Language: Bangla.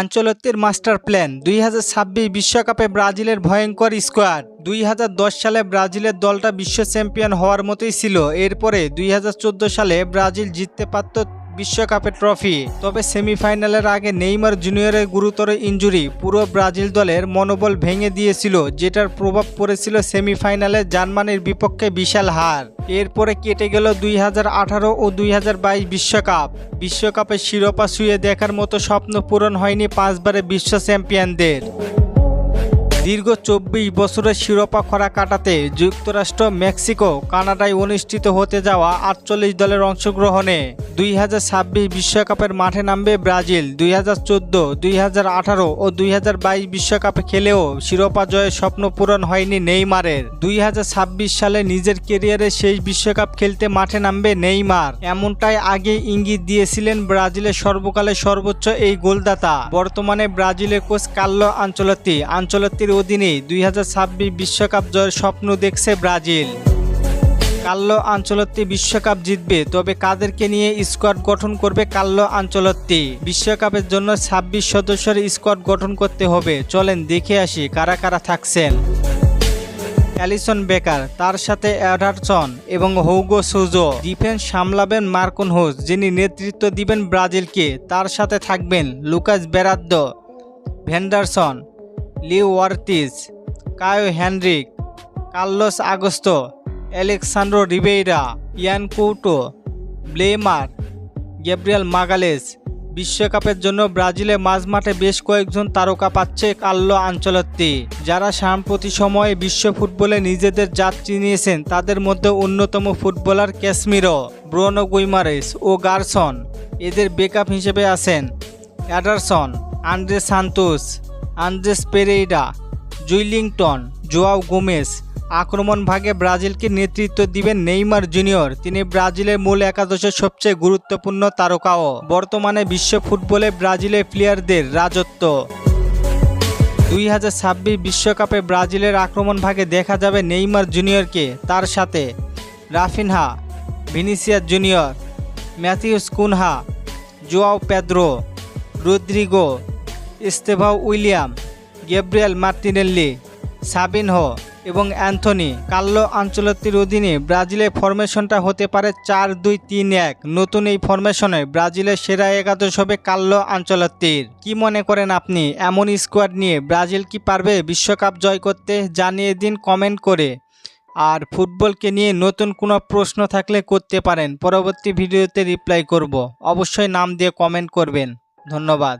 আঞ্চলত্বের মাস্টার প্ল্যান। দুই বিশ্বকাপে ব্রাজিলের ভয়ঙ্কর স্কোয়াড। দুই হাজার দশ সালে ব্রাজিলের দলটা বিশ্ব চ্যাম্পিয়ন হওয়ার মতোই ছিল। এরপরে দুই হাজার চোদ্দ সালে ব্রাজিল জিততে পারত বিশ্বকাপের ট্রফি তবে সেমিফাইনালের আগে নেইমার জুনিয়রের গুরুতর ইঞ্জুরি পুরো ব্রাজিল দলের মনোবল ভেঙে দিয়েছিল, যেটার প্রভাব পড়েছিল সেমিফাইনালে জার্মানির বিপক্ষে বিশাল হার। এরপরে কেটে গেল দুই হাজার আঠারো ও দুই বিশ্বকাপ। বিশ্বকাপের শিরোপা শুয়ে দেখার মতো স্বপ্ন পূরণ হয়নি পাঁচবারে বিশ্ব চ্যাম্পিয়নদের। দীর্ঘ চব্বিশ বছরের শিরোপা খরা কাটাতে যুক্তরাষ্ট্র, মেক্সিকো, কানাডায় অনুষ্ঠিত হতে যাওয়া আটচল্লিশ দলের অংশগ্রহণে দুই হাজার ছাব্বিশ বিশ্বকাপের মাঠে নামবে ব্রাজিল, দুই হাজার চোদ্দ, দুই ও দুই বিশ্বকাপে খেলেও শিরোপা জয়ের স্বপ্ন পূরণ হয়নি নেইমারের। দুই হাজার ছাব্বিশ সালে নিজের কেরিয়ারের শেষ বিশ্বকাপ খেলতে মাঠে নামবে নেইমার। এমনটাই আগে ইঙ্গিত দিয়েছিলেন ব্রাজিলের সর্বকালের সর্বোচ্চ এই গোলদাতা। বর্তমানে ব্রাজিলের কোচ কাল্লো আঞ্চলত্তি আঞ্চলত্তির অধীনে দুই বিশ্বকাপ জয়ের স্বপ্ন দেখছে ব্রাজিল। কাল্লো আঞ্চলত্তি বিশ্বকাপ জিতবে, তবে কাদেরকে নিয়ে স্কোয়াড গঠন করবে কাল্লো আঞ্চলত্তি? বিশ্বকাপের জন্য ছাব্বিশ সদস্যের স্কোয়াড গঠন করতে হবে। চলেন দেখে আসি কারা কারা থাকছেন। অ্যালিসন বেকার, তার সাথে অ্যাডারসন এবং হৌগো সুজো। ডিফেন্স সামলাবেন মার্কন হোস, যিনি নেতৃত্ব দিবেন ব্রাজিলকে। তার সাথে থাকবেন Lucas Beraldo Vanderson Leo Ortiz Caio Henrique Carlos Augusto Alexsandro Ribeiro, Yan Couto Bremer, Gabriel মাগালেস। বিশ্বকাপের জন্য ব্রাজিলের মাঝমাঠে বেশ কয়েকজন তারকা পাচ্ছে কাল্লো আঞ্চলত্তি। যারা সাম্প্রতি সময়ে বিশ্ব ফুটবলে নিজেদের জাত চিনিয়েছেন, তাদের মধ্যে অন্যতম ফুটবলার ক্যাশমিরো ব্রোনো গুইমারেস ও গার্সন। এদের বেকআপ হিসেবে আছেন Ederson, Andrey Santos Andreas Pereira, Joelinton, Joao Gomes আক্রমণ ভাগে ব্রাজিলকে নেতৃত্ব দিবেন নেইমার জুনিয়র। তিনি ব্রাজিলের মূল একাদশের সবচেয়ে গুরুত্বপূর্ণ তারকাও। বর্তমানে বিশ্ব ফুটবলে ব্রাজিলের প্লেয়ারদের রাজত্ব। দুই হাজার ছাব্বিশ বিশ্বকাপে ব্রাজিলের আক্রমণ ভাগে দেখা যাবে নেইমার জুনিয়রকে। তার সাথে Raphinha Vinicius Junior, Matheus Cunha, Joao Pedro, Rodrygo Estevao William Gabriel Martinelli Savinho এবং অ্যান্থনি। কাল্লো আঞ্চলত্তির অধীনে ব্রাজিলের ফরমেশনটা হতে পারে চার দুই তিন এক। নতুন এই ফরমেশনে ব্রাজিলের সেরা একাদশ হবে কাল্লো আঞ্চলত্তির। কি মনে করেন আপনি? এমন স্কোয়াড নিয়ে ব্রাজিল কি পারবে বিশ্বকাপ জয় করতে? জানিয়ে দিন কমেন্ট করে। আর ফুটবলকে নিয়ে নতুন কোনো প্রশ্ন থাকলে করতে পারেন। পরবর্তী ভিডিওতে রিপ্লাই করব। অবশ্যই নাম দিয়ে কমেন্ট করবেন। ধন্যবাদ।